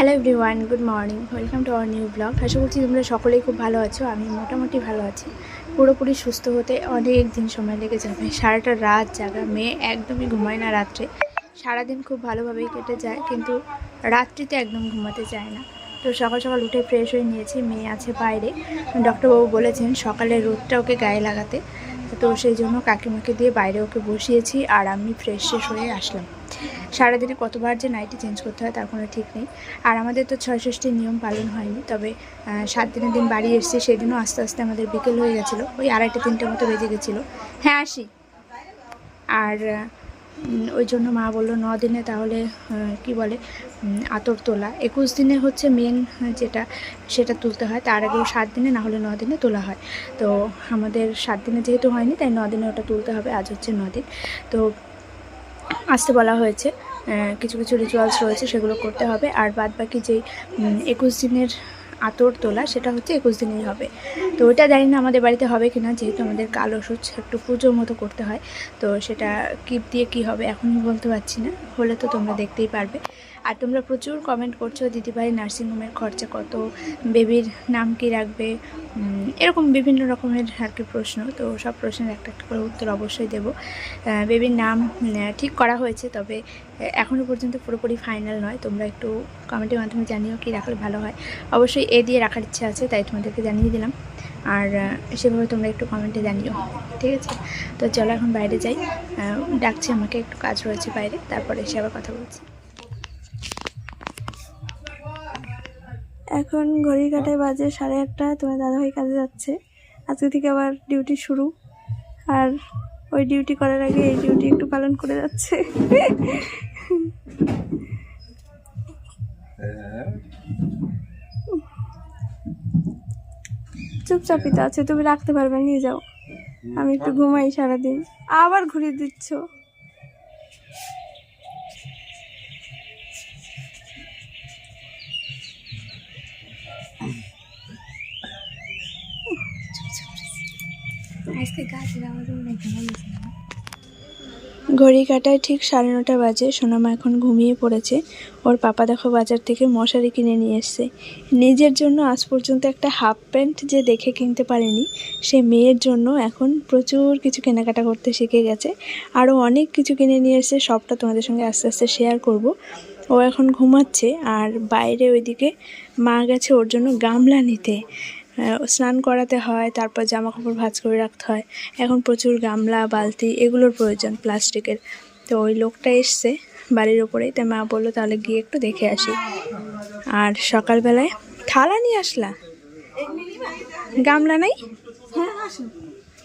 Hello everyone good morning welcome to our new blog আশা করছি তোমরা সকলেই খুব ভালো আছো, আমি মোটামুটি ভালো আছি। পুরোপুরি সুস্থ হতে অনেক দিন সময় লেগে যাবে। সারাটা রাত জাগা, মেয়ে একদমই ঘুমায় না রাত্রে। সারাদিন খুব ভালোভাবেই কেটে যায়, কিন্তু রাত্রিতে একদম ঘুমাতে চায় না। তো সকাল সকাল উঠে ফ্রেশ হয়ে নিয়েছি, মেয়ে আছে বাইরে। ডক্টরবাবু বলেছেন সকালে রোদটা ওকে গায়ে লাগাতে। তো সেই জন্য কাকিমাকে দিয়ে বাইরে ওকে বসিয়েছি আর আমি ফ্রেশ শেষ হয়ে আসলাম। সারাদিনে কতবার যে নাইটি চেঞ্জ করতে হয় তার কোনো ঠিক নেই। আর আমাদের তো ছয় ষষ্ঠীর নিয়ম পালন হয়নি, তবে সাত দিনের দিন বাড়ি এসেছি, সেদিনও আস্তে আস্তে আমাদের বিকেল হয়ে গেছিল। ওই আড়াইটা তিনটে মতো বেজে গেছিল। হ্যাঁ আসি। আর ওই জন্য মা বলল, ন দিনে তাহলে কি বলে আতর তোলা। একুশ দিনে হচ্ছে মেন যেটা, সেটা তুলতে হয়। তার আগেও সাত দিনে, না হলে ন দিনে তোলা হয়। তো আমাদের সাত দিনে যেহেতু হয়নি, তাই ন দিনে ওটা তুলতে হবে। আজ হচ্ছে ন দিন। তো আসতে বলা হয়েছে কিছু কিছু রিচুয়ালস রয়েছে, সেগুলো করতে হবে। আর বাদ বাকি যেই একুশ দিনের আতর তোলা সেটা হচ্ছে একুশ দিনেই হবে। তো ওটা জানি না আমাদের বাড়িতে হবে কি না যেহেতু আমাদের কালো সুচ একটু পুজোর মতো করতে হয়। তো সেটা কিপ দিয়ে কি হবে এখন বলতে পারছি না। হলে তো তোমরা দেখতেই পারবে। আর তোমরা প্রচুর কমেন্ট করছ, দিদিভাই নার্সিংহোমের খরচা কত বেবির নাম কি রাখবে? এরকম বিভিন্ন রকমের আর কি প্রশ্ন। তো সব প্রশ্নের একটা একটা করে উত্তর অবশ্যই দেবো। বেবির নাম ঠিক করা হয়েছে, তবে এখনও পর্যন্ত পুরোপুরি ফাইনাল নয়। তোমরা একটু কমেন্টের মাধ্যমে জানিও কি রাখলে ভালো হয়। অবশ্যই এ দিয়ে রাখার ইচ্ছা আছে, তাই তোমাদেরকে জানিয়ে দিলাম। আর সেভাবে তোমরা একটু কমেন্টে জানিও, ঠিক আছে? তো চলো এখন বাইরে যাই। ডাকছে আমাকে, একটু কাজ রয়েছে বাইরে, তারপরে এসে আবার কথা বলছি। এখন ঘড়ির কাটায় বাজে সাড়ে আটটা তোমার দাদাভাই কাজে যাচ্ছে। আজকে থেকে আবার ডিউটি শুরু। আর ওই ডিউটি করার আগে এই ডিউটি একটু পালন করে যাচ্ছে। চুপচাপই তো আছে তুমি রাখতে পারবে নিয়ে যাও। আমি একটু ঘুমাই সারাদিন। আবার ঘুরিয়ে দিচ্ছ। ঘড়ি কাটায় ঠিক সাড়ে নটা বাজে। সোনামা এখন ঘুমিয়ে পড়েছে। ওর পাপা দেখো বাজার থেকে মশারি কিনে নিয়ে এসছে। নিজের জন্য আজ পর্যন্ত একটা হাফ প্যান্ট যে দেখে কিনতে পারেনি, সে মেয়ের জন্য এখন প্রচুর কিছু কেনাকাটা করতে শিখে গেছে। আরও অনেক কিছু কিনে নিয়ে এসছে, সবটা তোমাদের সঙ্গে আস্তে আস্তে শেয়ার করব। ও এখন ঘুমাচ্ছে আর বাইরে ওইদিকে মা গেছে ওর জন্য গামলা নিতে। স্নান করাতে হয় তারপর জামা কাপড় ভাঁজ করে রাখতে হয়। এখন প্রচুর গামলা বালতি এগুলোর প্রয়োজন প্লাস্টিকের। তো ওই লোকটা এসছে বাড়ির ওপরেই তাই মা বলল তাহলে গিয়ে একটু দেখে আসি। আর সকালবেলায় থালা নিয়ে আসলা? গামলা নাই?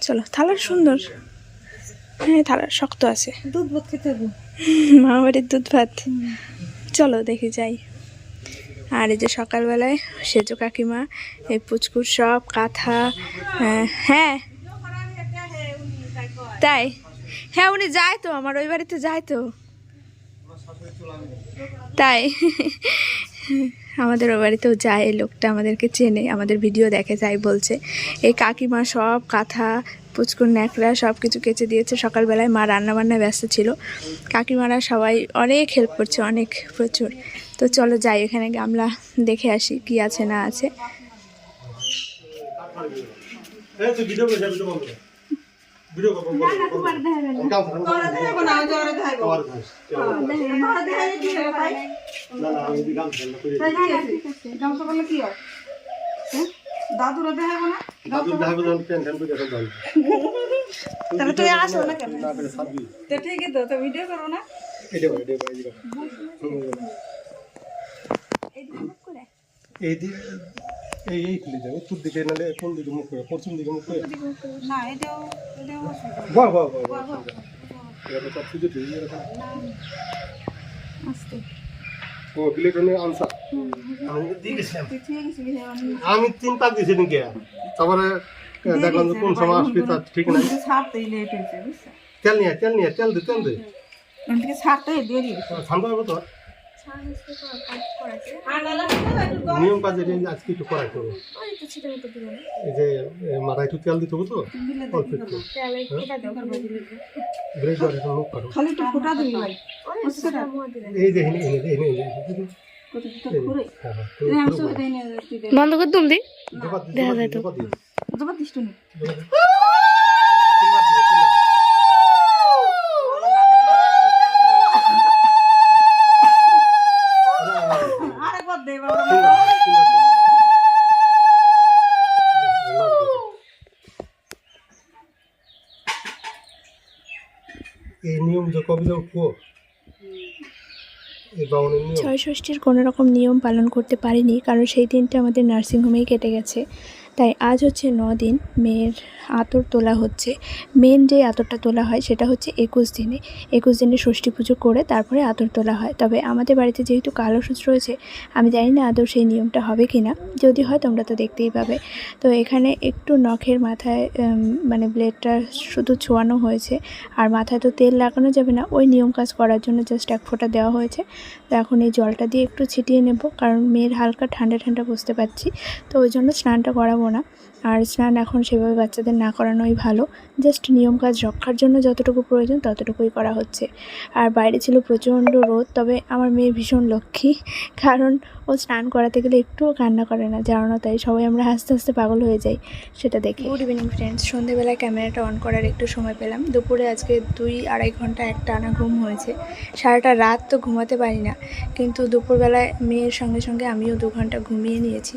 চলো থালার সুন্দর। হ্যাঁ থালার শক্ত আছে। দুধ ভাত খেতে মা বাড়ির দুধ ভাত। চলো দেখে যাই। আর এই যে সকালবেলায় সেজো কাকিমা এই পুচকুর সব কাঁথা আহ, হ্যাঁ। তাই? হ্যাঁ উনি যায় তো আমার ওই বাড়িতে যায় তো। তাই? আমাদের ওই বাড়িতেও যায় এই লোকটা আমাদেরকে চেনে আমাদের ভিডিও দেখে যাই বলছে। এই কাকিমা সব কাঁথা পুচকুর ন্যাকড়া সব কিছু কেচে দিয়েছে। সকালবেলায় মা রান্নাবান্নায় ব্যস্ত ছিল। কাকিমারা সবাই অনেক হেল্প করছে অনেক প্রচুর। তো চলো যাই এখানে গামলা দেখে আসি কি আছে না আছে। এই তুই ভিডিও করে ভিডিও বন্ধ কর ভিডিও কর বন্ধ কর। কাম কর তোরা দেখাবো না। ওই দেখাবো আবার খাস তোরা দেখাই কি হবে ভাই? না না আমি কাম কর না করে আছে গামছা বললে কি হয়? দাদু তাহলে তুই আসো না কেন? তো ঠিকই তো তো ভিডিও করো না? এটা বল। এই দি এই এই খুলে যাবে উত্তর দিকে নালে কোন দিকে মুখ করে পশ্চিম দিকে মুখ করে। না এটাও এটাও বাহ বাহ বাহ বাহ। এটা তো পুজো ঠিক আছে আস্তে ও বিলেটনের আনসার। আমি দিয়ে গেছিলাম। তুই ঠিক আছে আমি আমি তিন পাক দিয়েছি নাকি তারপরে দেখলাম যে কোন সময় আসবে তার ঠিক নাই। ছাড়তেই লেট হয়েছে বুঝছ? তেল নিয়ে তেল নিয়ে তেল দে তেল দে। এখান থেকে ছাড়তেই দেরি ঠান্ডা হবে তো। নিয়ম কাজ এটা আজকে একটু করাই হবে এই যে এ, মাথায় একটু তেল দিতে হবে তো অল্প একটু করো এই যে এনে এনে এনে এনে বন্ধ করে তুমি জবাব দেখা যায় তো। জবাব দিই। জবাব দিস তুমি জবাব দিই। তিনবার দিবে, তিনবার। না, না, না, আরেকবার দে বাবা তিনবার, তিনবার দিবে। না, দিবে। এই নিয়ম যে কবিতা ছয় ষষ্ঠীর কোনো রকম নিয়ম পালন করতে পারিনি, কারণ সেই দিনটা আমাদের নার্সিংহোমেই কেটে গেছে। তাই আজ হচ্ছে ন দিন মেয়ের আতর তোলা হচ্ছে। মেন যে আতরটা তোলা হয় সেটা হচ্ছে একুশ দিনে। একুশ দিনে ষষ্ঠী পুজো করে তারপরে আতর তোলা হয়। তবে আমাদের বাড়িতে যেহেতু কালো সুচ রয়েছে, আমি জানি না আদৌ সেই নিয়মটা হবে কি না যদি হয় তোমরা তো দেখতেই পাবে। তো এখানে একটু নখের মাথায় মানে ব্লেডটা শুধু ছোঁয়ানো হয়েছে। আর মাথায় তো তেল লাগানো যাবে না। ওই নিয়ম কাজ করার জন্য জাস্ট এক ফোঁটা দেওয়া হয়েছে। তো এখন এই জলটা দিয়ে একটু ছিটিয়ে নেব, কারণ মেয়ের হালকা ঠান্ডা ঠান্ডা বুঝতে পারছি। তো ওই জন্য স্নানটা করাবো না। আর স্নান এখন সেভাবে বাচ্চাদের না করানোই ভালো। জাস্ট নিয়ম কাজ রক্ষার জন্য যতটুকু প্রয়োজন ততটুকুই করা হচ্ছে। আর বাইরে ছিল প্রচণ্ড রোদ, তবে আমার মেয়ে ভীষণ লক্ষ্মী, কারণ ও স্নান করাতে গেলে একটুও কান্না করে না, জানো তাই সবাই আমরা হাসতে হাসতে পাগল হয়ে যাই, সেটা দেখে। গুড ইভিনিং ফ্রেন্ডস সন্ধেবেলায় ক্যামেরাটা অন করার একটু সময় পেলাম। দুপুরে আজকে দুই আড়াই ঘণ্টা একটা আনা ঘুম হয়েছে। সারাটা রাত তো ঘুমাতে পারি না। কিন্তু দুপুরবেলায় মেয়ের সঙ্গে সঙ্গে আমিও দু ঘণ্টা ঘুমিয়ে নিয়েছি।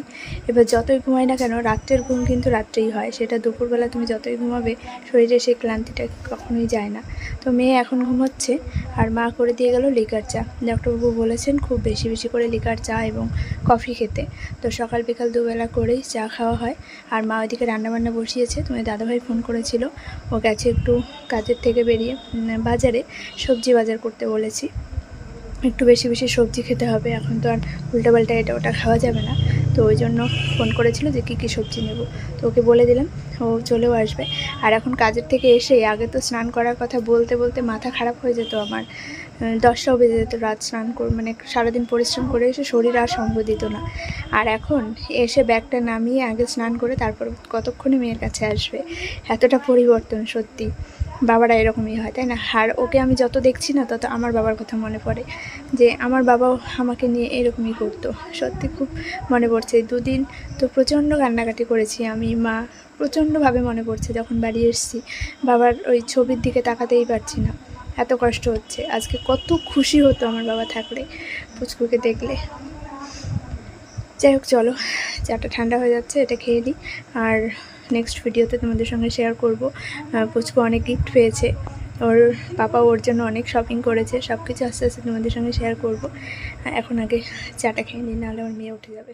এবার যতই ঘুমাই না কেন, রাত্রের ঘুম কিন্তু রাত্রেই হয়। সেটা দুপুরবেলা তুমি যতই ঘুমাবে, শরীরে সেই ক্লান্তিটা কখনোই যায় না। তো মেয়ে এখন ঘুমোচ্ছে আর মা করে দিয়ে গেল লিকার চা। ডক্টরবাবু বলেছেন খুব বেশি বেশি করে লিকার চা এবং কফি খেতে। তো সকাল বিকাল দুবেলা করেই চা খাওয়া হয়। আর মা ওইদিকে রান্নাবান্না বসিয়েছে। তুমি দাদাভাই ফোন করেছিল। ও গেছে একটু কাজের থেকে বেরিয়ে বাজারে সবজি বাজার করতে বলেছি। একটু বেশি বেশি সবজি খেতে হবে, এখন তো আর উল্টোপাল্টা এটা ওটা খাওয়া যাবে না। তো ওই জন্য ফোন করেছিল যে কী কী সবজি নেব। তো ওকে বলে দিলাম, ও চলেও আসবে। আর এখন কাজের থেকে এসে আগে তো স্নান করার কথা বলতে বলতে মাথা খারাপ হয়ে যেত আমার। দশটাও বেজে যেত রাত স্নান করে মানে সারাদিন পরিশ্রম করে এসে শরীর আর সঙ্গ দিত না। আর এখন এসে ব্যাগটা নামিয়ে আগে স্নান করে তারপর কতক্ষণে মেয়ের কাছে আসবে? এতটা পরিবর্তন সত্যি। বাবারা এরকমই হয়, তাই না? আর ওকে আমি যত দেখছি না, তত আমার বাবার কথা মনে পড়ে যে, আমার বাবাও আমাকে নিয়ে এরকমই করতো। সত্যি খুব মনে পড়ছে। দুদিন তো প্রচণ্ড কান্নাকাটি করেছি আমি, মা প্রচণ্ডভাবে মনে পড়ছে যখন বাড়ি এসেছি। বাবার ওই ছবির দিকে তাকাতেই পারছি না। এত কষ্ট হচ্ছে। আজকে কত খুশি হতো আমার বাবা থাকলে, পুচকুকে দেখলে। যাই হোক, চলো। চাটা ঠান্ডা হয়ে যাচ্ছে, এটা খেয়ে নিই আর নেক্সট ভিডিওতে তোমাদের সঙ্গে শেয়ার করব। পুচকু অনেক গিফট পেয়েছে। ওর পাপা ওর জন্য অনেক শপিং করেছে। সব কিছু আস্তে আস্তে তোমাদের সঙ্গে শেয়ার করব। এখন আগে চাটা খেয়ে নিই, নাহলে ওর মেয়ে উঠে যাবে।